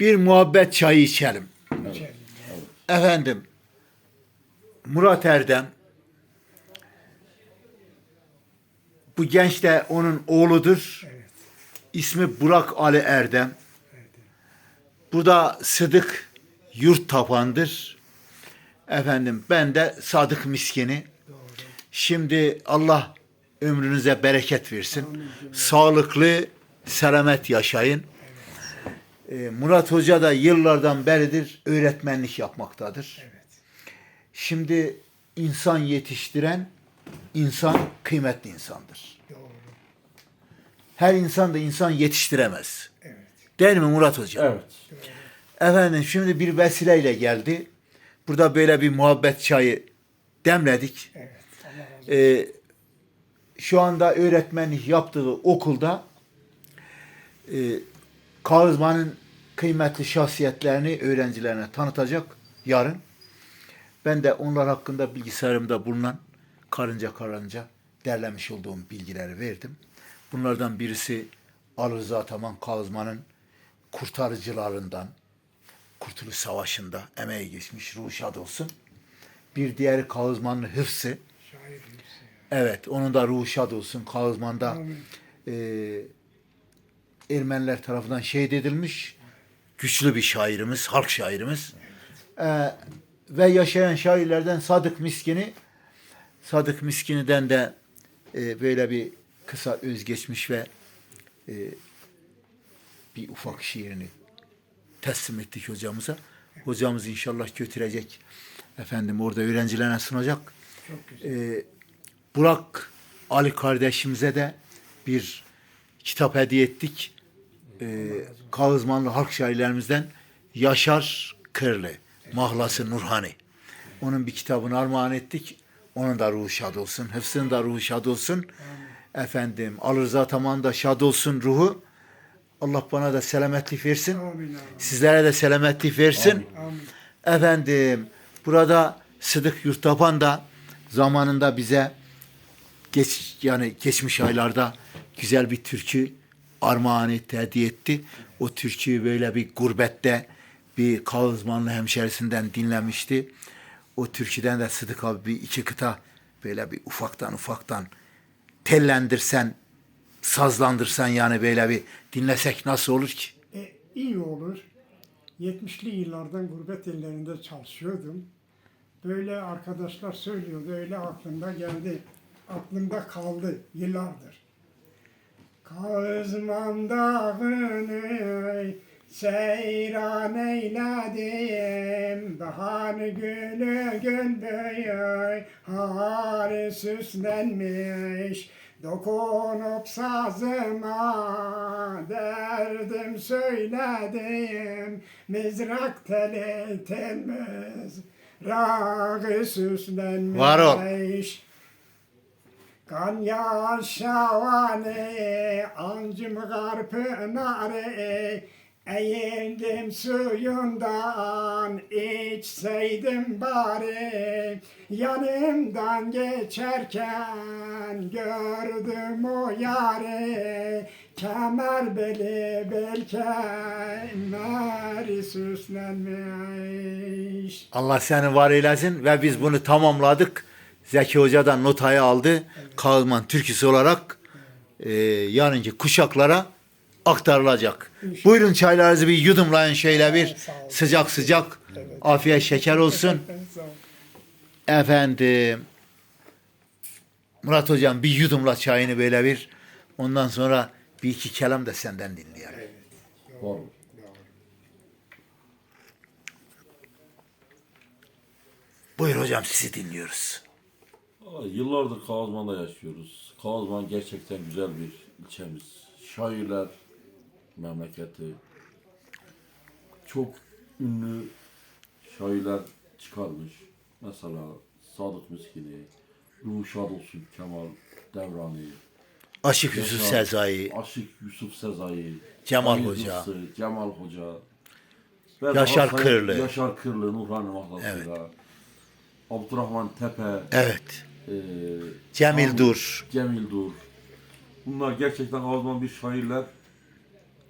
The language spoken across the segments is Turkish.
bir muhabbet çayı içelim. İçelim. Efendim, Murat Erdem, bu genç de onun oğludur. Evet. İsmi Burak Ali Erdem. Bu da Sıdık Yurt Tapan'dır. Efendim ben de Sadık Miskini. Şimdi Allah ömrünüze bereket versin. Sağlıklı, selamet yaşayın. Ee, Murat Hoca da yıllardan beridir öğretmenlik yapmaktadır. Evet. Şimdi insan yetiştiren insan kıymetli insandır. Doğru. Her insan da insan yetiştiremez. Evet. Değil mi Murat Hoca? Evet. Efendim şimdi bir vesileyle geldi. Burada böyle bir muhabbet çayı demledik. Evet. Ee, şu anda öğretmenlik yaptığı okulda e, Kağızman'ın kıymetli şahsiyetlerini öğrencilerine tanıtacak yarın. Ben de onlar hakkında bilgisayarımda bulunan karınca karınca derlemiş olduğum bilgileri verdim. Bunlardan birisi Ali Rıza Taman Kağızman'ın kurtarıcılarından, Kurtuluş Savaşı'nda emeği geçmiş ruhu şad olsun. Bir diğeri Kağızmanlı Hıfsı. Evet, onun da ruhu şad olsun. Kağızman'da Amin. e, Ermeniler tarafından şehit edilmiş. Güçlü bir şairimiz, halk şairimiz. E, ve yaşayan şairlerden Sadık Miskin'i, Sadık Miskini'den de e, böyle bir kısa özgeçmiş ve e, bir ufak şiirini teslim ettik hocamıza. Hocamız inşallah götürecek. Efendim orada öğrencilerine sunacak. Çok güzel. Ee, Burak Ali kardeşimize de bir kitap hediye ettik. Ee, Kağızmanlı halk şairlerimizden Yaşar Kırlı, Mahlası Nurhani. Onun bir kitabını armağan ettik. Onun da ruhu şad olsun. Hıfzının da ruhu şad olsun. Efendim Ali Rıza Taman da şad olsun ruhu. Allah bana da selametlik versin. Sizlere de selametlik versin. Efendim burada Sıdık Yurttapan da zamanında bize geç yani geçmiş aylarda güzel bir türkü armağan etti, etti. O türküyü böyle bir gurbette bir Kağızmanlı hemşerisinden dinlemişti. O türküden de Sıdık abi bir iki kıta böyle bir ufaktan ufaktan tellendirsen, sazlandırsan yani böyle bir dinlesek nasıl olur ki? E, iyi olur. 70'li yıllardan gurbet illerinde çalışıyordum. Böyle arkadaşlar söylüyordu, öyle aklımda geldi. Aklımda kaldı yıllardır. Kazman dağını seyran eyledim. Bahar gülü gül büyü har süslenmiş. Dokunup sazıma derdim söyledim. Mızrak teli telmez Rağı süslenmiş. Var ol. Kan yaşavane ancım garpınare Eğildim suyundan içseydim bari. Yanımdan geçerken gördüm o yari Kemer beli bel kemeri süslenmiş. Allah seni var eylesin ve biz bunu tamamladık. Zeki Hoca da notayı aldı. Kağızman türküsü olarak e, yarınki kuşaklara aktarılacak. Buyurun çaylarınızı bir yudumlayın şöyle bir olun. sıcak sıcak. Afiyet şeker olsun. Ol. Efendim Murat Hocam bir yudumla çayını böyle bir. Ondan sonra bir iki kelam da senden dinleyelim. Var. Buyur hocam sizi dinliyoruz. Yıllardır Kağızman'da yaşıyoruz. Kağızman gerçekten güzel bir ilçemiz. Şairler memleketi. Çok ünlü şairler çıkarmış. Mesela Sadık Miskini, Ruhu Şad olsun Kemal Devrani, Aşık Yusuf Yaşar- Sezai, Aşık Yusuf Sezai, Cemal Halil Hoca. Hıfzı, Cemal Hoca. Ve Yaşar daha sayın- Kırlı. Yaşar Kırlı, Nurhani Mahlası'yla. Abdurrahman Tepe, evet. E, Cemil Ahmet- Dur. Cemil Dur. Bunlar gerçekten Azman bir şairler.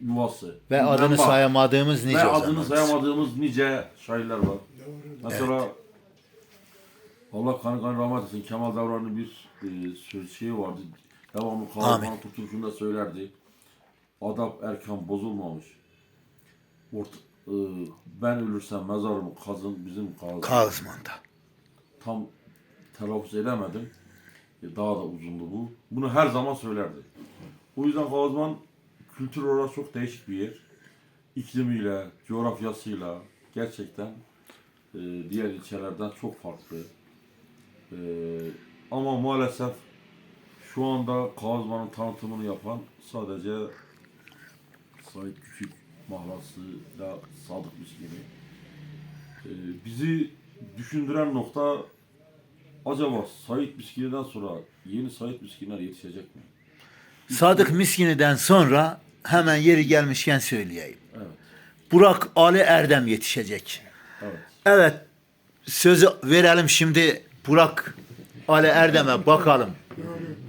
yuvası. Ve adını Menba. sayamadığımız nice Ve adını sayamadığımız nice şairler var. Mesela Allah kanı kanı rahmet etsin Kemal Davran'ın bir e, söz şeyi vardı. Devamlı Amin. Kağızman Kurtuluşu'nda söylerdi. Adap erken bozulmamış. Orta, e, ben ölürsem mezarımı kazın bizim kazın. Kağızman'da. Tam telaffuz edemedim. Daha da uzundu bu. Bunu her zaman söylerdi. O yüzden Kağızman kültür olarak çok değişik bir yer. İklimiyle, coğrafyasıyla gerçekten e, diğer ilçelerden çok farklı. E, ama maalesef şu anda Kağızman'ın tanıtımını yapan sadece Sait Küçük mahlasıyla Sadık Miskini. E, bizi düşündüren nokta acaba Sait Miskini'den sonra yeni Sait Miskinler yetişecek mi? Sadık Miskini'den sonra hemen yeri gelmişken söyleyeyim. Evet, Burak Ali Erdem yetişecek. evet. Evet sözü verelim şimdi Burak Ali Erdem'e bakalım.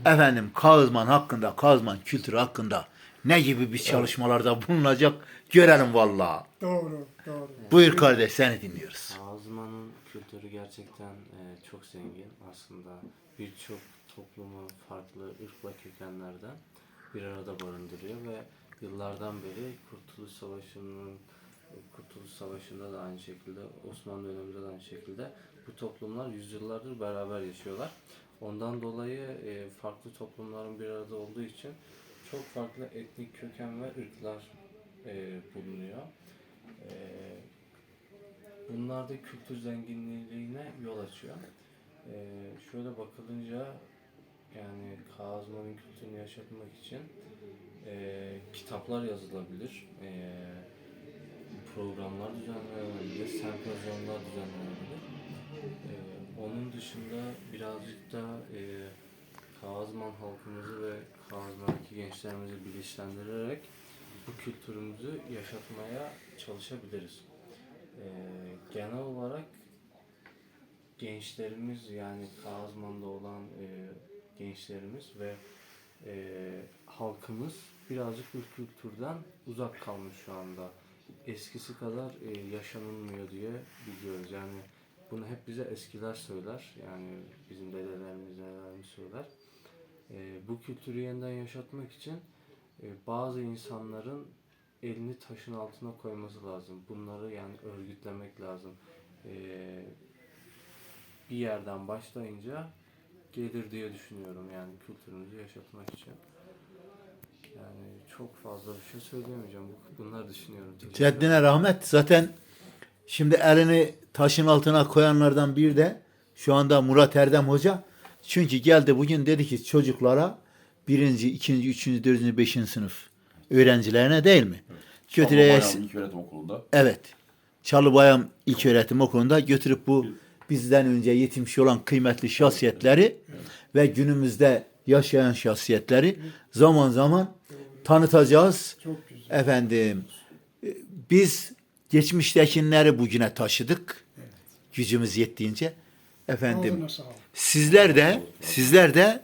Efendim Kağızman hakkında, Kağızman kültürü hakkında ne gibi bir çalışmalarda bulunacak görelim vallahi. Doğru, doğru. Buyur kardeş seni dinliyoruz. Azman'ın kültürü gerçekten e, çok zengin aslında. Birçok toplumu farklı ırk ve kökenlerden bir arada barındırıyor ve yıllardan beri Kurtuluş Savaşı'nın Kurtuluş Savaşı'nda da aynı şekilde Osmanlı döneminde de aynı şekilde bu toplumlar yüzyıllardır beraber yaşıyorlar. Ondan dolayı e, farklı toplumların bir arada olduğu için çok farklı etnik köken ve ırklar e, bulunuyor. E, Bunlar da kültür zenginliğine yol açıyor. Ee, şöyle bakılınca yani Kazman'ın kültürünü yaşatmak için e, kitaplar yazılabilir, e, programlar düzenlenebilir, sempozyonlar düzenlenebilir. E, onun dışında birazcık da e, Kazman halkımızı ve Kazman'daki gençlerimizi bilinçlendirerek bu kültürümüzü yaşatmaya çalışabiliriz. Ee, genel olarak gençlerimiz yani Kazman'da olan e, gençlerimiz ve e, halkımız birazcık bu kültürden uzak kalmış şu anda. Eskisi kadar e, yaşanılmıyor diye biliyoruz. Yani bunu hep bize eskiler söyler. Yani bizim söyler. E, bu kültürü yeniden yaşatmak için e, bazı insanların elini taşın altına koyması lazım. Bunları yani örgütlemek lazım. Ee, bir yerden başlayınca gelir diye düşünüyorum yani kültürümüzü yaşatmak için. Yani çok fazla bir şey söyleyemeyeceğim. Bu- Bunları düşünüyorum. Ceddine rahmet. Zaten şimdi elini taşın altına koyanlardan bir de şu anda Murat Erdem Hoca. Çünkü geldi bugün dedi ki çocuklara birinci, ikinci, üçüncü, dördüncü, beşinci sınıf öğrencilerine değil mi? Götüreye, Şaban Bayram İlköğretim Okulu'nda. evet. Çalıbayam İlköğretim Okulu'nda götürüp bu bizden önce yetişmiş olan kıymetli şahsiyetleri ve günümüzde yaşayan şahsiyetleri zaman zaman tanıtacağız. Çok güzel. Efendim biz geçmiştekileri bugüne taşıdık. Gücümüz yettiğince. Efendim sizler de sizler de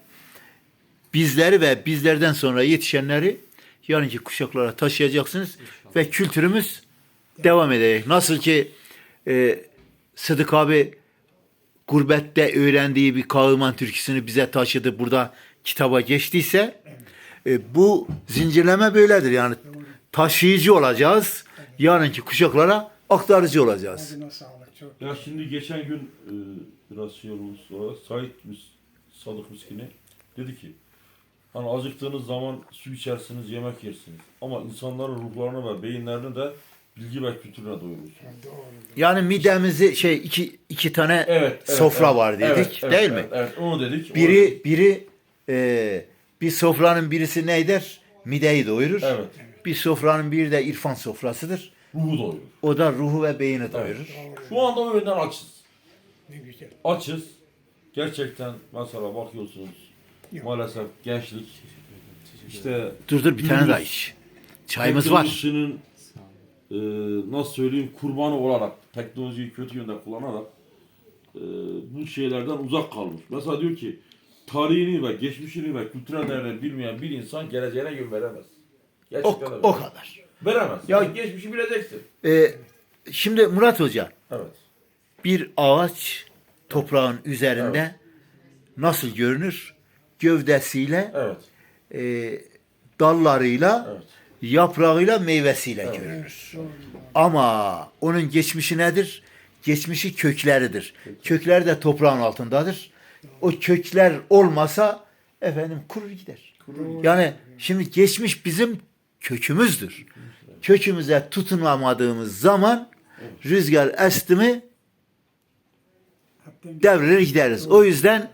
bizleri ve bizlerden sonra yetişenleri yarınki kuşaklara taşıyacaksınız ve kültürümüz devam edecek. Nasıl ki e, Sıdık abi gurbette öğrendiği bir Kağıman türküsünü bize taşıdı burada kitaba geçtiyse e, bu zincirleme böyledir. Yani taşıyıcı olacağız yarınki kuşaklara aktarıcı olacağız. Çok Ya şimdi geçen gün e, biraz şey olmuş sonra Sait Mis, Sadık Miskini dedi ki hani acıktığınız zaman su içersiniz, yemek yersiniz. Ama insanların ruhlarını ve beyinlerini de bilgi ve kültürüne doyurursunuz. doğru. Yani midemizi şey iki iki tane sofra var dedik evet, değil evet, mi? Evet, onu dedik. onu Biri dedik. biri e, bir sofranın birisi neydir? Mideyi doyurur. Evet. Bir sofranın biri de irfan sofrasıdır. Ruhu doyurur. O da ruhu ve beyni doyurur. Şu anda o yönden açız. Ne güzel. Açız. Gerçekten mesela bakıyorsunuz Yok. maalesef gençlik işte Dur dur bir tane daha iç. Çayımız var. teknolojinin e, nasıl söyleyeyim kurbanı olarak teknolojiyi kötü yönde kullanarak e, bu şeylerden uzak kalmış. Mesela diyor ki tarihini ve geçmişini ve kültürel değerleri bilmeyen bir insan geleceğine yön veremez. Gerçekten O, öyle. o kadar. Veremez. Ya- geçmişi bileceksin. Ee, şimdi Murat Hoca Evet. bir ağaç toprağın üzerinde nasıl görünür? Gövdesiyle, Evet. e, dallarıyla, Evet. yaprağıyla, meyvesiyle görünür. Doğru. Ama onun geçmişi nedir? Geçmişi kökleridir. Kökleri de toprağın altındadır. O kökler olmasa efendim kurur gider. Yani şimdi geçmiş bizim kökümüzdür. Kökümüze tutunamadığımız zaman rüzgar esti mi devrilir gideriz. O yüzden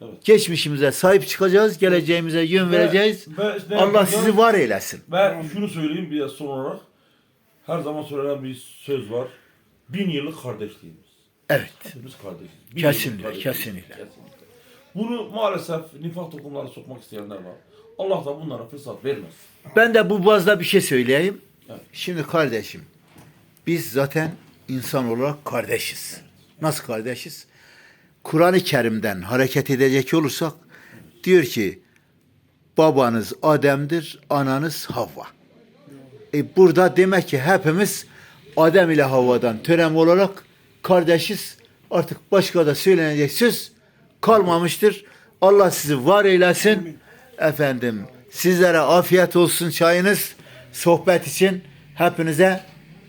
Evet. geçmişimize sahip çıkacağız, geleceğimize yön Ve- vereceğiz. ve işte Allah sizi var eylesin. Ve şunu söyleyeyim bir son olarak. Her zaman söylenen bir söz var. Bin yıllık kardeşliğimiz. Evet. Hepimiz kardeşiz. Bin Kesinlikle, kardeşliğimiz. kesinlikle. kesinlikle. Bunu maalesef nifak toplumlara sokmak isteyenler var. Allah da bunlara fırsat vermez. Ben de bu bazda bir şey söyleyeyim. Evet. Şimdi kardeşim, biz zaten insan olarak kardeşiz. Nasıl kardeşiz? Kur'an-ı Kerim'den hareket edecek olursak diyor ki babanız Adem'dir, ananız Havva. E burada demek ki hepimiz Adem ile Havva'dan törem olarak kardeşiz. Artık başka da söylenecek söz kalmamıştır. Allah sizi var eylesin. Efendim sizlere afiyet olsun çayınız. Sohbet için hepinize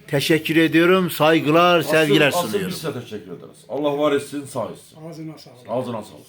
teşekkür ediyorum. Saygılar, sevgiler asıl, asıl sunuyorum. biz size teşekkür ederiz. Allah var etsin, sağ etsin. ağzına sağlık. Ağzına sağlık.